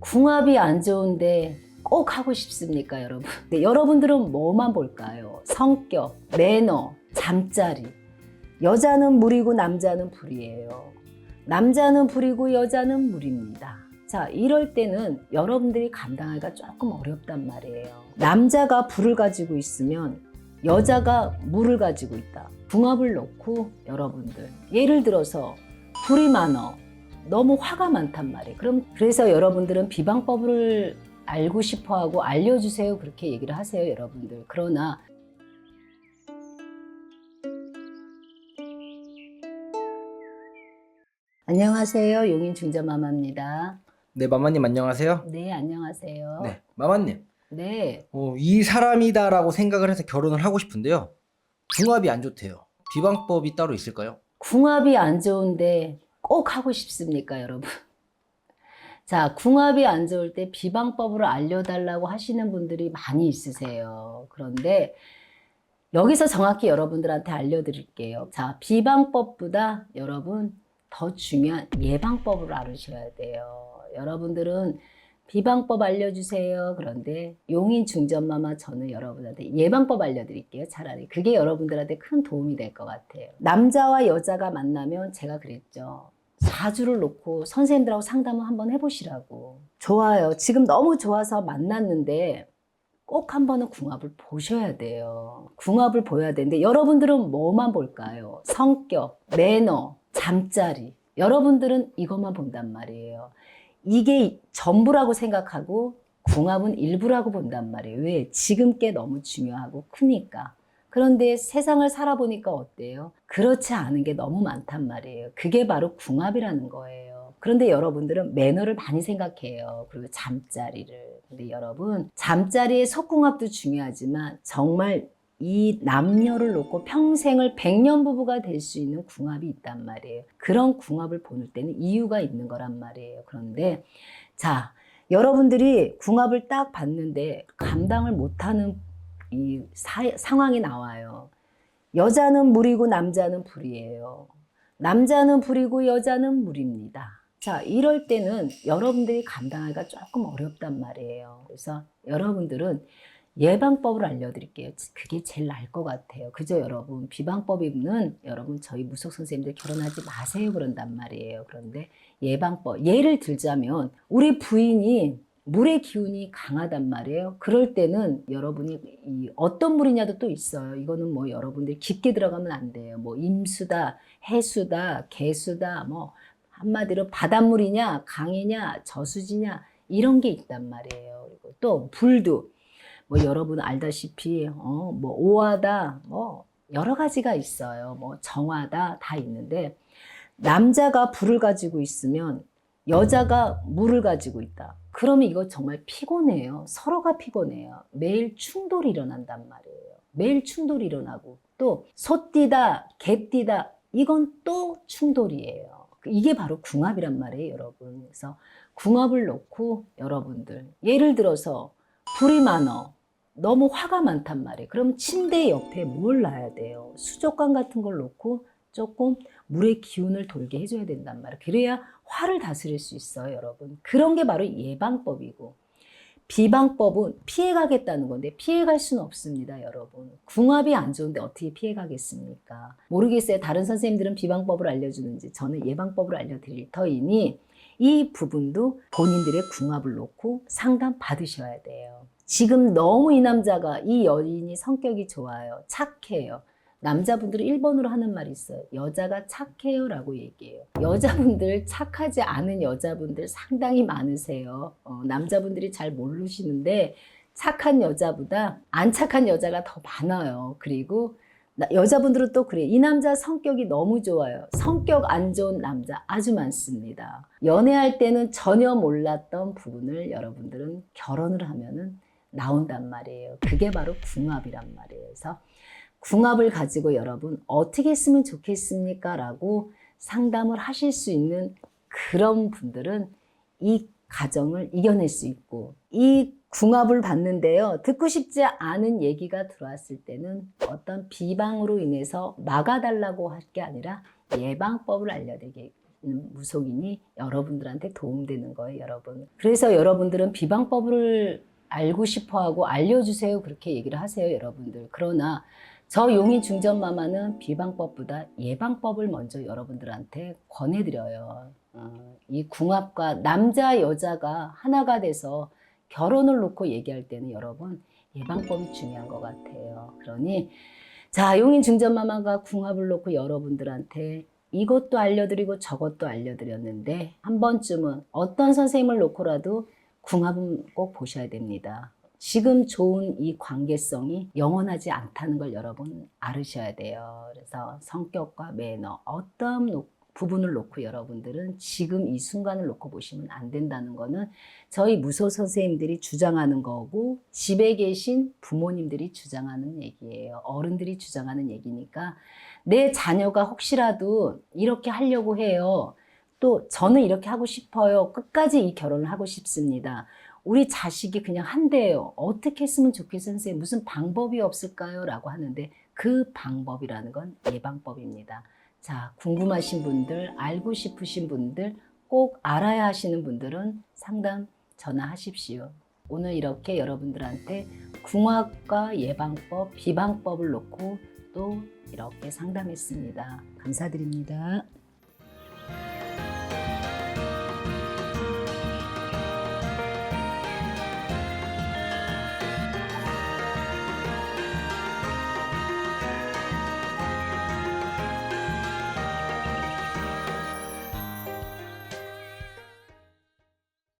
궁합이 안 좋은데 꼭 하고 싶습니까, 여러분? 근데 여러분들은 뭐만 볼까요? 성격, 매너, 잠자리. 여자는 물이고 남자는 불이에요. 남자는 불이고 여자는 물입니다. 자, 이럴 때는 여러분들이 감당하기가 조금 어렵단 말이에요. 남자가 불을 가지고 있으면 여자가 물을 가지고 있다. 궁합을 놓고 여러분들 예를 들어서 불이 많어. 너무 화가 많단 말이에요. 그럼 그래서 여러분들은 비방법을 알고 싶어 하고 알려주세요. 그렇게 얘기를 하세요, 여러분들. 그러나 안녕하세요. 용인 중저마마입니다. 네, 마마님 안녕하세요. 네, 안녕하세요. 네, 마마님. 네. 어, 이 사람이다라고 생각을 해서 결혼을 하고 싶은데요. 궁합이 안 좋대요. 비방법이 따로 있을까요? 궁합이 안 좋은데 꼭 하고 싶습니까, 여러분? 자, 궁합이 안 좋을 때 비방법으로 알려달라고 하시는 분들이 많이 있으세요. 그런데 여기서 정확히 여러분들한테 알려드릴게요. 자, 비방법보다 여러분 더 중요한 예방법을 알으셔야 돼요. 여러분들은 비방법 알려주세요. 그런데 용인 중전마마 저는 여러분한테 예방법 알려드릴게요. 차라리 그게 여러분들한테 큰 도움이 될 것 같아요. 남자와 여자가 만나면 제가 그랬죠. 사주를 놓고 선생님들하고 상담을 한번 해보시라고. 좋아요. 지금 너무 좋아서 만났는데 꼭 한 번은 궁합을 보셔야 돼요. 궁합을 보여야 되는데 여러분들은 뭐만 볼까요? 성격, 매너, 잠자리. 여러분들은 이것만 본단 말이에요. 이게 전부라고 생각하고 궁합은 일부라고 본단 말이에요. 왜? 지금 게 너무 중요하고 크니까. 그런데 세상을 살아보니까 어때요? 그렇지 않은 게 너무 많단 말이에요. 그게 바로 궁합이라는 거예요. 그런데 여러분들은 매너를 많이 생각해요. 그리고 잠자리를. 근데 여러분, 잠자리의 속궁합도 중요하지만 정말 이 남녀를 놓고 평생을 백년 부부가 될 수 있는 궁합이 있단 말이에요. 그런 궁합을 보낼 때는 이유가 있는 거란 말이에요. 그런데 자, 여러분들이 궁합을 딱 봤는데 감당을 못하는 이 사- 상황이 나와요. 여자는 물이고 남자는 불이에요. 남자는 불이고 여자는 물입니다. 자, 이럴 때는 여러분들이 감당하기가 조금 어렵단 말이에요. 그래서 여러분들은 예방법을 알려드릴게요. 그게 제일 나을 것 같아요. 그죠, 여러분? 비방법이면 여러분 저희 무속 선생님들 결혼하지 마세요 그런단 말이에요. 그런데 예방법 예를 들자면 우리 부인이 물의 기운이 강하단 말이에요. 그럴 때는 여러분이 이 어떤 물이냐도 또 있어요. 이거는 뭐 여러분들이 깊게 들어가면 안 돼요. 뭐 임수다, 해수다, 개수다, 뭐 한마디로 바닷물이냐, 강이냐, 저수지냐 이런 게 있단 말이에요. 그리고 또 불도 뭐 여러분 알다시피 어 뭐 오하다 뭐 여러 가지가 있어요. 뭐 정하다 다 있는데 남자가 불을 가지고 있으면 여자가 물을 가지고 있다. 그러면 이거 정말 피곤해요. 서로가 피곤해요. 매일 충돌이 일어난단 말이에요. 매일 충돌이 일어나고 또 소띠다, 개띠다 이건 또 충돌이에요. 이게 바로 궁합이란 말이에요, 여러분. 그래서 궁합을 놓고 여러분들 예를 들어서 불이 많어. 너무 화가 많단 말이에요. 그럼 침대 옆에 뭘 놔야 돼요? 수족관 같은 걸 놓고 조금 물의 기운을 돌게 해줘야 된단 말이에요. 그래야 화를 다스릴 수 있어요, 여러분. 그런 게 바로 예방법이고. 비방법은 피해가겠다는 건데 피해갈 수는 없습니다, 여러분. 궁합이 안 좋은데 어떻게 피해가겠습니까? 모르겠어요. 다른 선생님들은 비방법을 알려주는지 저는 예방법을 알려드릴 터이니 이 부분도 본인들의 궁합을 놓고 상담 받으셔야 돼요. 지금 너무 이 남자가 이 여인이 성격이 좋아요. 착해요. 남자분들이 1번으로 하는 말이 있어요. 여자가 착해요 라고 얘기해요. 여자분들 착하지 않은 여자분들 상당히 많으세요. 어, 남자분들이 잘 모르시는데 착한 여자보다 안 착한 여자가 더 많아요. 그리고 나- 여자분들은 또 그래요. 이 남자 성격이 너무 좋아요. 성격 안 좋은 남자 아주 많습니다. 연애할 때는 전혀 몰랐던 부분을 여러분들은 결혼을 하면은 나온단 말이에요. 그게 바로 궁합이란 말이에요. 그래서 궁합을 가지고 여러분 어떻게 했으면 좋겠습니까? 라고 상담을 하실 수 있는 그런 분들은 이 가정을 이겨낼 수 있고 이 궁합을 봤는데요. 듣고 싶지 않은 얘기가 들어왔을 때는 어떤 비방으로 인해서 막아달라고 할 게 아니라 예방법을 알려드리게 무속인이 여러분들한테 도움되는 거예요, 여러분. 그래서 여러분들은 비방법을 알고 싶어 하고 알려주세요. 그렇게 얘기를 하세요, 여러분들. 그러나 저 용인 중전마마는 비방법보다 예방법을 먼저 여러분들한테 권해드려요. 어, 이 궁합과 남자, 여자가 하나가 돼서 결혼을 놓고 얘기할 때는 여러분 예방법이 중요한 것 같아요. 그러니 자, 용인 중전마마가 궁합을 놓고 여러분들한테 이것도 알려드리고 저것도 알려드렸는데 한 번쯤은 어떤 선생님을 놓고라도 궁합은 꼭 보셔야 됩니다. 지금 좋은 이 관계성이 영원하지 않다는 걸 여러분 알으셔야 돼요. 그래서 성격과 매너, 어떤 노- 부분을 놓고 여러분들은 지금 이 순간을 놓고 보시면 안 된다는 거는 저희 무소 선생님들이 주장하는 거고 집에 계신 부모님들이 주장하는 얘기예요. 어른들이 주장하는 얘기니까 내 자녀가 혹시라도 이렇게 하려고 해요. 또 저는 이렇게 하고 싶어요. 끝까지 이 결혼을 하고 싶습니다. 우리 자식이 그냥 한대요. 어떻게 했으면 좋겠어요, 선생님? 무슨 방법이 없을까요? 라고 하는데 그 방법이라는 건 예방법입니다. 자, 궁금하신 분들, 알고 싶으신 분들, 꼭 알아야 하시는 분들은 상담 전화하십시오. 오늘 이렇게 여러분들한테 궁합과 예방법, 비방법을 놓고 또 이렇게 상담했습니다. 감사드립니다.